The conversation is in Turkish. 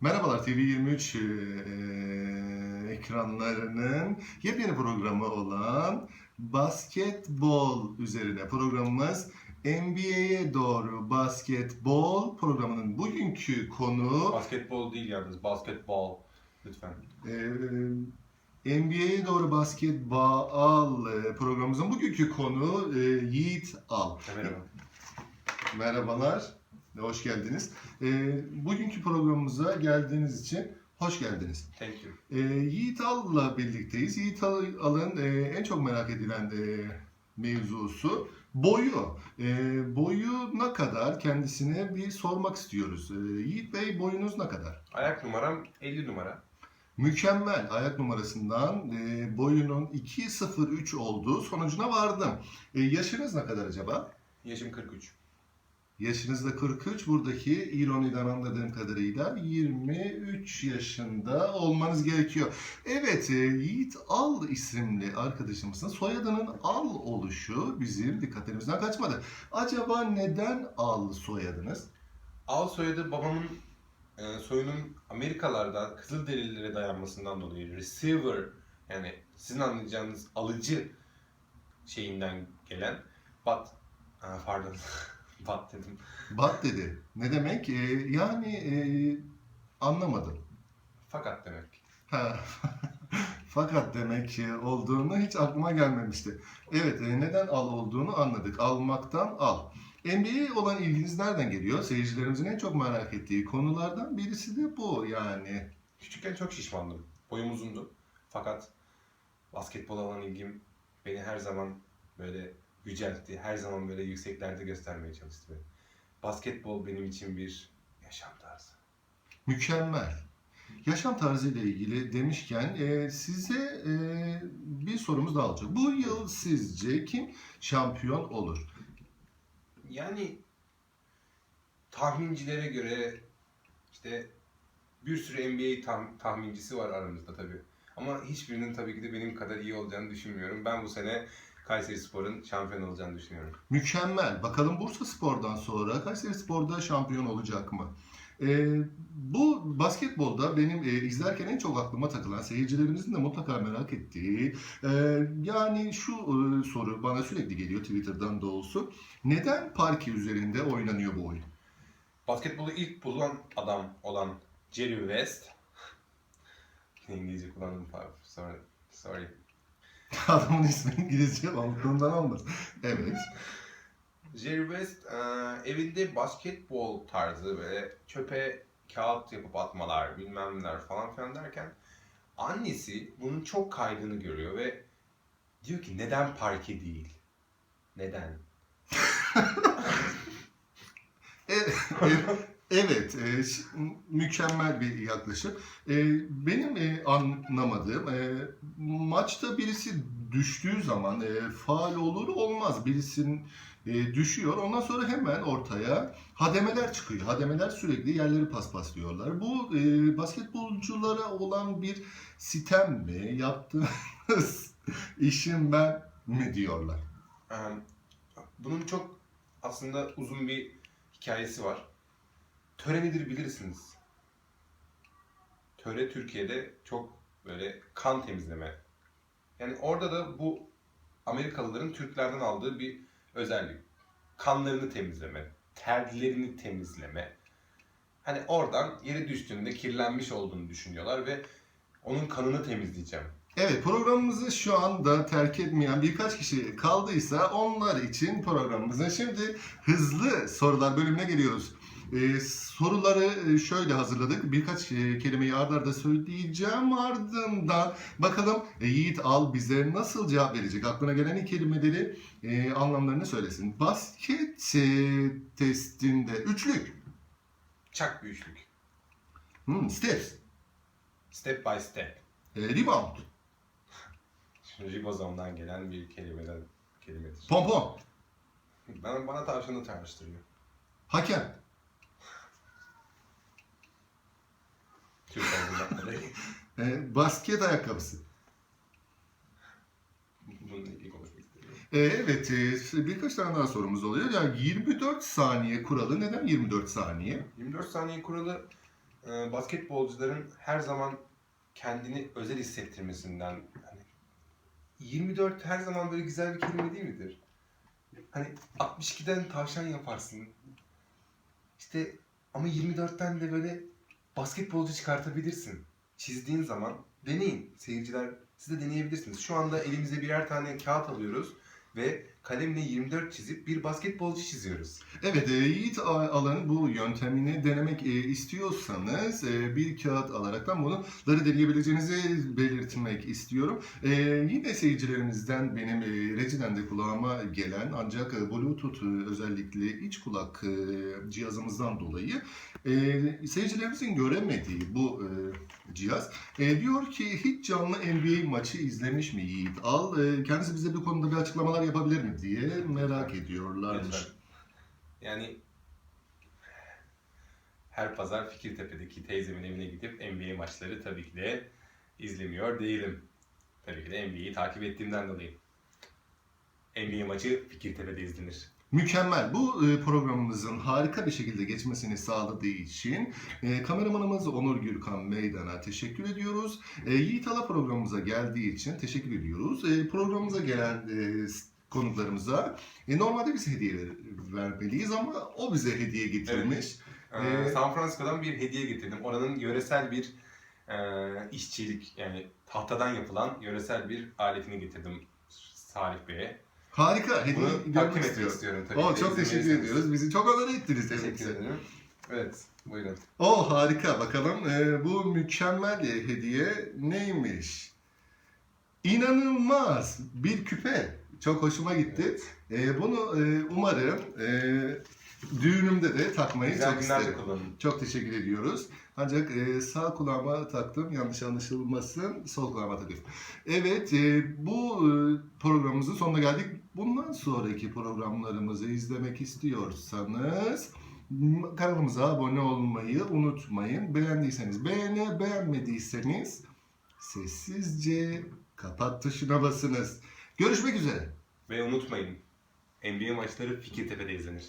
Merhabalar TV23 eee, ekranlarının yepyeni programı olan basketbol üzerine programımız NBA'ye doğru basketbol programının bugünkü konu Basketbol değil yalnız, basketbol. Lütfen. eee NBA'ye doğru basketbol programımızın bugünkü konu eee, Yiğit Al. Merhaba. Merhabalar, hoş geldiniz. Eee, bugünkü programımıza geldiğiniz için hoş geldiniz. Thank you. Ee, Yiğit Al'la birlikteyiz. Yiğit Al- Al'ın e, en çok merak edilen e, mevzusu boyu. E, boyuna kadar kendisine bir sormak istiyoruz. E, Yiğit Bey boyunuz ne kadar? Ayak numaram 50 numara. Mükemmel ayak numarasından e, boyunun 2.03 olduğu sonucuna vardım. E, yaşınız ne kadar acaba? Yaşım 43. Yaşınız da 43. Buradaki ironiden anladığım kadarıyla 23 yaşında olmanız gerekiyor. Evet, e, Yiğit Al isimli arkadaşımızın soyadının Al oluşu bizim dikkatimizden kaçmadı. Acaba neden Al soyadınız? Al soyadı babamın e, soyunun Amerikalarda Kızılderililere dayanmasından dolayı receiver yani sizin anlayacağınız alıcı şeyinden gelen bat Aa, pardon bat dedim. Bat dedi. Ne demek? E, yani e, anlamadım. Fakat demek. Ha. Fakat demek ki olduğunu hiç aklıma gelmemişti. Evet, e, neden al olduğunu anladık. Almaktan al. NBA'ye olan ilginiz nereden geliyor? Seyircilerimizin en çok merak ettiği konulardan birisi de bu yani. Küçükken çok şişmandım. Boyum uzundu. Fakat basketbola olan ilgim beni her zaman böyle yüceltti. Her zaman böyle yükseklerde göstermeye çalıştı beni. Basketbol benim için bir yaşam tarzı. Mükemmel. Yaşam tarzı ile ilgili demişken e, size e, bir sorumuz daha olacak. Bu yıl sizce kim şampiyon olur? Yani tahmincilere göre işte bir sürü NBA tah- tahmincisi var aramızda tabii. Ama hiçbirinin tabii ki de benim kadar iyi olacağını düşünmüyorum. Ben bu sene Kayseri Spor'un şampiyon olacağını düşünüyorum. Mükemmel. Bakalım Bursa Spor'dan sonra Kayseri Spor'da şampiyon olacak mı? Ee, bu basketbolda benim e, izlerken en çok aklıma takılan seyircilerimizin de mutlaka merak ettiği e, yani şu e, soru bana sürekli geliyor Twitter'dan da olsun. Neden parke üzerinde oynanıyor bu oyun? Basketbolu ilk bulan adam olan Jerry West. İngilizce kullandım pardon. Sorry. Adamın ismi İngilizce olduğundan olmaz. Evet. Jerry West e, evinde basketbol tarzı böyle çöpe kağıt yapıp atmalar bilmem neler falan filan derken annesi bunun çok kaydını görüyor ve diyor ki neden parke değil? Neden? E, e, evet, e, mükemmel bir yaklaşım. E, benim e, anlamadığım, e, maçta birisi düştüğü zaman e, faal olur olmaz. Birisinin e, düşüyor, ondan sonra hemen ortaya hademeler çıkıyor. Hademeler sürekli yerleri paspaslıyorlar. Bu e, basketbolculara olan bir sitem mi, yaptığınız işin ben mi diyorlar? Bunun çok aslında uzun bir hikayesi var. Töre nedir bilirsiniz. Töre Türkiye'de çok böyle kan temizleme. Yani orada da bu Amerikalıların Türklerden aldığı bir özellik. Kanlarını temizleme, terlerini temizleme. Hani oradan yere düştüğünde kirlenmiş olduğunu düşünüyorlar ve onun kanını temizleyeceğim. Evet programımızı şu anda terk etmeyen birkaç kişi kaldıysa onlar için programımızın şimdi hızlı sorular bölümüne geliyoruz. Ee, soruları şöyle hazırladık. Birkaç e, kelimeyi arda arda söyleyeceğim ardından bakalım e, Yiğit Al bize nasıl cevap verecek. Aklına gelen ilk kelimeleri e, anlamlarını söylesin. Basket e, testinde üçlük. Çak bir üçlük. Hmm, steps. Step by step. E, rebound. Ribozomdan gelen bir kelimeden kelimedir. Pompon. Ben, bana tavşanı çağrıştırıyor. Hakem. Türk. E, basket ayakkabısı. Bununla ilgili konuşmak istiyorum. Ee, Evet, e, birkaç tane daha sorumuz oluyor. Yani 24 saniye kuralı neden 24 saniye? 24 saniye kuralı e, basketbolcuların her zaman kendini özel hissettirmesinden hani 24 her zaman böyle güzel bir kelime değil midir? Hani 62'den tavşan yaparsın. İşte ama 24'ten de böyle basketbolcu çıkartabilirsin. Çizdiğin zaman deneyin. Seyirciler siz de deneyebilirsiniz. Şu anda elimize birer tane kağıt alıyoruz ve kalemle 24 çizip bir basketbolcu çiziyoruz. Evet, e, Yiğit Alan'ın bu yöntemini denemek e, istiyorsanız e, bir kağıt alaraktan bunları deneyebileceğinizi belirtmek istiyorum. E, yine seyircilerimizden benim e, Reji'den de kulağıma gelen ancak e, Bluetooth e, özellikle iç kulak e, cihazımızdan dolayı e, seyircilerimizin göremediği bu e, cihaz e, diyor ki hiç canlı NBA maçı izlemiş mi Yiğit Al? E, kendisi bize bu konuda bir açıklamalar yapabilir mi diye merak ediyorlarmış. Lütfen. Yani her pazar Fikirtepe'deki teyzemin evine gidip NBA maçları tabii ki de izlemiyor değilim. Tabii ki de NBA'yi takip ettiğimden dolayı. NBA maçı Fikirtepe'de izlenir. Mükemmel. Bu e, programımızın harika bir şekilde geçmesini sağladığı için e, kameramanımız Onur Gürkan Meydan'a teşekkür ediyoruz. E, Yiğit Ala programımıza geldiği için teşekkür ediyoruz. E, programımıza gelen e, konuklarımıza e, normalde biz hediye vermeliyiz ama o bize hediye getirmiş. Ee, Ee, San Francisco'dan bir hediye getirdim. Oranın yöresel bir e, işçilik yani tahtadan yapılan yöresel bir aletini getirdim Salih Bey'e. Harika. Hediye Bunu takdim etmek istiyorum. tabii. Oo, çok teşekkür İzlemeliyseniz. ediyoruz. Bizi çok onur ettiniz. Teşekkür ederim. Evet, buyurun. O harika. Bakalım e, bu mükemmel hediye neymiş? İnanılmaz bir küpe. Çok hoşuma gitti. E, bunu e, umarım e, düğünümde de takmayı Güzel çok günlerde isterim. kullanın. Çok teşekkür ediyoruz. Ancak e, sağ kulağıma taktım. Yanlış anlaşılmasın. Sol kulağıma takıyorum. Evet e, bu e, programımızın sonuna geldik. Bundan sonraki programlarımızı izlemek istiyorsanız kanalımıza abone olmayı unutmayın. Beğendiyseniz beğeni, beğenmediyseniz sessizce kapat tuşuna basınız. Görüşmek üzere. Ve unutmayın, NBA maçları Fikirtepe'de izlenir.